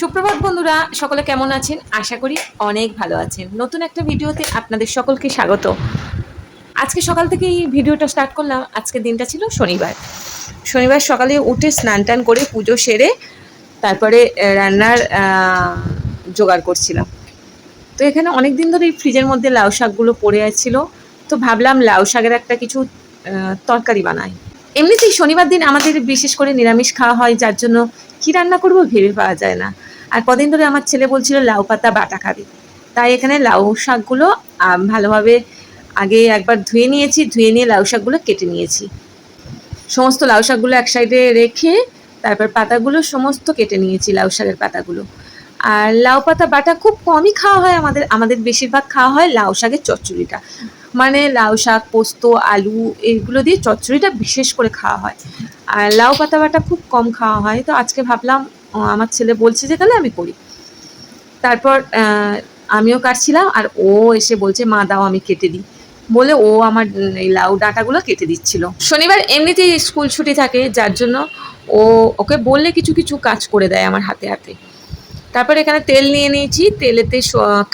সুপ্রভাত বন্ধুরা, সকলে কেমন আছেন? আশা করি অনেক ভালো আছেন। নতুন একটা ভিডিওতে আপনাদের সকলকে স্বাগত। আজকে সকাল থেকে এই ভিডিওটা স্টার্ট করলাম। আজকের দিনটা ছিল শনিবার। শনিবার সকালে উঠে স্নান টান করে পুজো সেরে তারপরে রান্নার জোগাড় করছিলাম। তো এখানে অনেক দিন ধরে এই ফ্রিজের মধ্যে লাউ শাকগুলো পড়ে আছিল। তো ভাবলাম লাউ শাকের একটা কিছু তরকারি বানাই। এমনিতেই শনিবার দিন আমাদের বিশেষ করে নিরামিষ খাওয়া হয়, যার জন্য কি রান্না করব ভেবে পাওয়া যায় না। আর কদিন ধরে আমার ছেলে বলছিল, লাউ পাতা বাটা খাবে। তাই এখানে লাউ শাকগুলো ভালোভাবে আগে একবার ধুয়ে নিয়েছি, ধুয়ে নিয়ে লাউ শাকগুলো কেটে নিয়েছি। সমস্ত লাউ শাকগুলো এক সাইডে রেখে, তারপর পাতাগুলো সমস্ত কেটে নিয়েছি, লাউ শাকের পাতাগুলো। আর লাউ পাতা বাটা খুব কমই খাওয়া হয় আমাদের আমাদের বেশিরভাগ খাওয়া হয় লাউ শাকের চচ্চড়িটা। মানে লাউ শাক, পোস্ত, আলু এগুলো দিয়ে চচ্চড়িটা বিশেষ করে খাওয়া হয়। আর লাউ পাতা বাটা খুব কম খাওয়া হয়। তো আজকে ভাবলাম আমার ছেলে বলছে যে, তাহলে আমি করি। তারপর আমিও কাটছিলাম আর ও এসে বলছে, মা, দাও, আমি কেটে দিই। বলে ও আমার এই লাউ ডাঁটাগুলো কেটে দিচ্ছিল। শনিবার এমনিতেই স্কুল ছুটি থাকে, যার জন্য ও, ওকে বললে কিছু কিছু কাজ করে দেয় আমার হাতে হাতে। তারপর এখানে তেল নিয়ে নিয়েছি। তেলেতে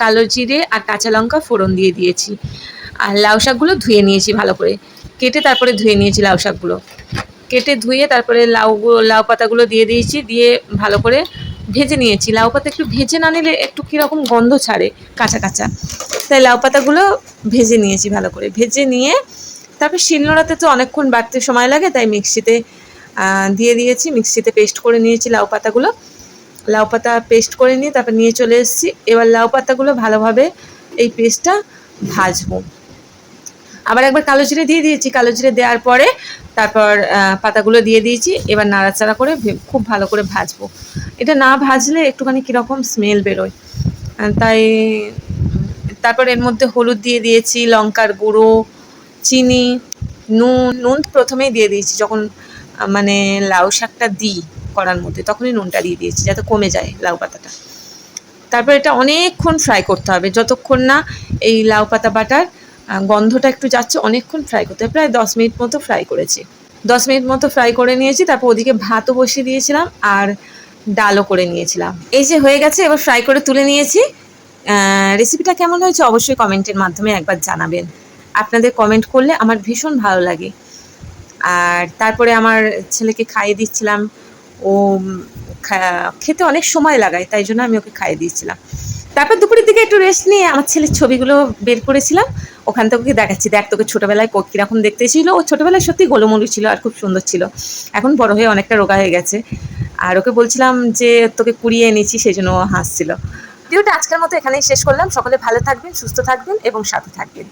কালো জিরে আর কাঁচা লঙ্কা ফোড়ন দিয়ে দিয়েছি। আর লাউ শাকগুলো ধুয়ে নিয়েছি ভালো করে। কেটে তারপরে ধুয়ে নিয়েছি লাউ শাকগুলো। কেটে ধুয়ে তারপরে লাউ লাউ পাতাগুলো দিয়ে দিয়েছি, দিয়ে ভালো করে ভেজে নিয়েছি। লাউ পাতা একটু ভেজে না নিলে একটু কীরকম গন্ধ ছাড়ে, কাঁচা কাঁচা। তাই লাউ পাতাগুলো ভেজে নিয়েছি ভালো করে। ভেজে নিয়ে তারপর শিলনোড়াতে তো অনেকক্ষণ বাড়তে সময় লাগে, তাই মিক্সিতে দিয়ে দিয়েছি। মিক্সিতে পেস্ট করে নিয়েছি লাউ পাতাগুলো। লাউ পাতা পেস্ট করে নিয়ে তারপর নিয়ে চলে এসেছি। এবার লাউ পাতাগুলো ভালোভাবে এই পেস্টটা ভাজবো। আবার একবার কালো জিরে দিয়ে দিয়েছি। কালো জিরে দেওয়ার পরে তারপর পাতাগুলো দিয়ে দিয়েছি। এবার নাড়াচাড়া করে খুব ভালো করে ভাজবো। এটা না ভাজলে একটুখানি কীরকম স্মেল বেরোয়। তাই তারপর এর মধ্যে হলুদ দিয়ে দিয়েছি, লঙ্কার গুঁড়ো, চিনি, নুন। নুন প্রথমেই দিয়ে দিয়েছি যখন মানে লাউ শাকটা দিই করার মধ্যে, তখনই নুনটা দিয়ে দিয়েছি যাতে কমে যায় লাউ পাতাটা। তারপর এটা অনেকক্ষণ ফ্রাই করতে হবে। যতক্ষণ না এই লাউ পাতা বাটার গন্ধটা একটু যাচ্ছে, অনেকক্ষণ ফ্রাই করতে প্রায় দশ মিনিট মতো ফ্রাই করেছি। দশ মিনিট মতো ফ্রাই করে নিয়েছি, তারপর ওদিকে ভাতও বসিয়ে দিয়েছিলাম আর ডালও করে নিয়েছিলাম। এই যে হয়ে গেছে, এবার ফ্রাই করে তুলে নিয়েছি। রেসিপিটা কেমন হয়েছে অবশ্যই কমেন্টের মাধ্যমে একবার জানাবেন। আপনাদের কমেন্ট করলে আমার ভীষণ ভালো লাগে। আর তারপরে আমার ছেলেকে খাইয়ে দিচ্ছিলাম। ও খেতে অনেক সময় লাগায়, তাই জন্য আমি ওকে খাইয়ে দিয়েছিলাম। তারপর দুপুরের দিকে একটু রেস্ট নিয়ে আমার ছেলের ছবিগুলো বের করেছিলাম। ওখান থেকে দেখাচ্ছি। দেখ, তোকে ছোটোবেলায় কীরকম দেখতে ছিল। ও ছোটোবেলায় সত্যি গোলমলু ছিল আর খুব সুন্দর ছিল। এখন বড় হয়ে অনেকটা রোগা হয়ে গেছে। আর ওকে বলছিলাম যে, তোকে কুড়িয়ে এনেছি সেই জন্য ও হাসছিল। ভিডিওটা আজকের মতো এখানেই শেষ করলাম। সকলে ভালো থাকবেন, সুস্থ থাকবেন এবং সাথে থাকবেন।